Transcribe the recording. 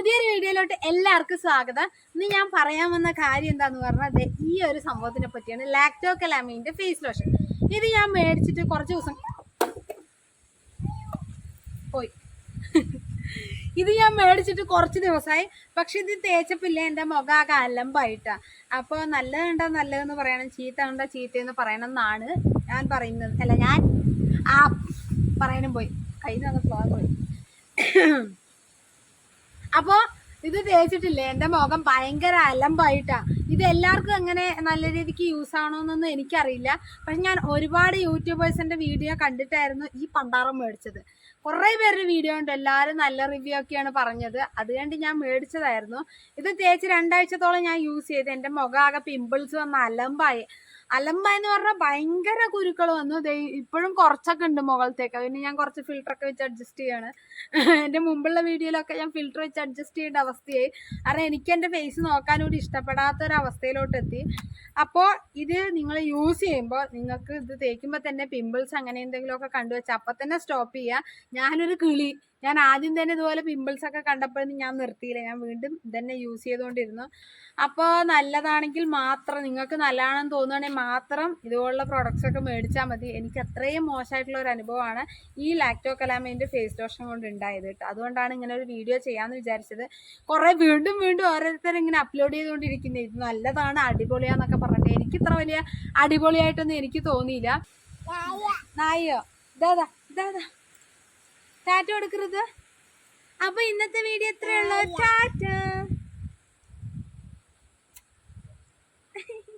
പുതിയൊരു വീഡിയോയിലോട്ട് എല്ലാവർക്കും സ്വാഗതം. ഇന്ന് ഞാൻ പറയാൻ വന്ന കാര്യം എന്താന്ന് പറഞ്ഞാൽ ഈ ഒരു സംഭവത്തിനെ പറ്റിയാണ് ലാക്ടോ കലാമിന്റെ ഫേസ് ലോഷൻ ഇത് ഞാൻ മേടിച്ചിട്ട് കുറച്ച് ദിവസം പോയി. ഇത് ഞാൻ മേടിച്ചിട്ട് കുറച്ച് ദിവസമായി. പക്ഷെ ഇത് തേച്ചപ്പില്ല എന്റെ മുഖം ആകെ അലമ്പായിട്ടാ. അപ്പോൾ നല്ലതുണ്ടോ നല്ലതെന്ന് പറയണം ചീത്ത ഉണ്ടോ ചീത്തയെന്ന് പറയണം എന്നാണ് ഞാൻ പറയുന്നത്. അല്ല ഞാൻ ആ പറയാനും പോയി. കയ്യിൽ നിന്ന് പോയി. അപ്പോൾ ഇത് തേച്ചിട്ടില്ലേ? എന്റെ മുഖം ഭയങ്കര അലമ്പായിട്ടാ. ഇത് എല്ലാവർക്കും എങ്ങനെ നല്ല രീതിക്ക് യൂസ് ആണോന്നൊന്നും എനിക്കറിയില്ല. പക്ഷെ ഞാൻ ഒരുപാട് യൂട്യൂബേഴ്സിന്റെ വീഡിയോ കണ്ടിട്ടായിരുന്നു ഈ പണ്ടാറം മേടിച്ചത്. കുറേ പേരുടെ വീഡിയോ ഉണ്ട് എല്ലാവരും നല്ല റിവ്യൂ ഒക്കെയാണ് പറഞ്ഞത്. അതുകൊണ്ട് ഞാൻ മേടിച്ചതായിരുന്നു. ഇത് തേച്ച് രണ്ടാഴ്ചത്തോളം ഞാൻ യൂസ് ചെയ്ത്. എന്റെ മുഖം ആകെ പിമ്പിൾസ് വന്ന് അലമ്പായി. അലമ്പായെന്ന് പറഞ്ഞാൽ ഭയങ്കര കുരുക്കൾ വന്നു. ഇപ്പോഴും കുറച്ചൊക്കെ ഉണ്ട് മുകളത്തേക്ക്. പിന്നെ ഞാൻ കുറച്ച് ഫിൽറ്റർ ഒക്കെ വെച്ച് അഡ്ജസ്റ്റ് ചെയ്യാണ്. എന്റെ മുമ്പുള്ള വീഡിയോയിലൊക്കെ ഞാൻ ഫിൽറ്റർ വെച്ച് അഡ്ജസ്റ്റ് ചെയ്യേണ്ട അവസ്ഥയായി. കാരണം എനിക്ക് എന്റെ ഫേസ് നോക്കാൻ ഒരു ഇഷ്ടപ്പെടാത്ത ഒരു അവസ്ഥയിലോട്ട് എത്തി. അപ്പോൾ ഇത് നിങ്ങൾ യൂസ് ചെയ്യുമ്പോൾ നിങ്ങൾക്ക് ഇത് തേക്കുമ്പോൾ തന്നെ പിമ്പിൾസ് അങ്ങനെ എന്തെങ്കിലുമൊക്കെ കണ്ടുവച്ചാൽ അപ്പം തന്നെ സ്റ്റോപ്പ് ചെയ്യുക ഞാനൊരു കിളി. ഞാൻ ആദ്യം തന്നെ ഇതുപോലെ പിമ്പിൾസ് ഒക്കെ കണ്ടപ്പോഴൊന്നും ഞാൻ നിർത്തിയില്ല. ഞാൻ വീണ്ടും ഇതന്നെ യൂസ് ചെയ്തുകൊണ്ടിരുന്നു അപ്പോൾ നല്ലതാണെങ്കിൽ മാത്രം നിങ്ങൾക്ക് നല്ലതാണെന്ന് തോന്നുകയാണെങ്കിൽ മാത്രം ഇതുപോലുള്ള പ്രോഡക്റ്റ്സ് ഒക്കെ മേടിച്ചാൽ മതി. എനിക്ക് അത്രയും മോശമായിട്ടുള്ള ഒരു അനുഭവമാണ് ഈ ലാക്ടോ കലാമേന്റെ ഫേസ് ലോഷൻ കൊണ്ട് ഉണ്ടായത് കേട്ടോ. അതുകൊണ്ടാണ് ഇങ്ങനെ ഒരു വീഡിയോ ചെയ്യാമെന്ന് വിചാരിച്ചത്. കുറേ വീണ്ടും വീണ്ടും ഓരോരുത്തർ ഇങ്ങനെ അപ്ലോഡ് ചെയ്തുകൊണ്ടിരിക്കുന്നത് ഇത് നല്ലതാണ് അടിപൊളിയാന്നൊക്കെ പറഞ്ഞിട്ട് എനിക്ക് ഇത്ര വലിയ അടിപൊളിയായിട്ടൊന്നും എനിക്ക് തോന്നിയില്ല. നായോ ഇതാ ഇതാ. ടാറ്റ കൊടുക്കരുത് അപ്പൊ ഇന്നത്തെ വീഡിയോ എത്രയുള്ളൂ ടാറ്റ.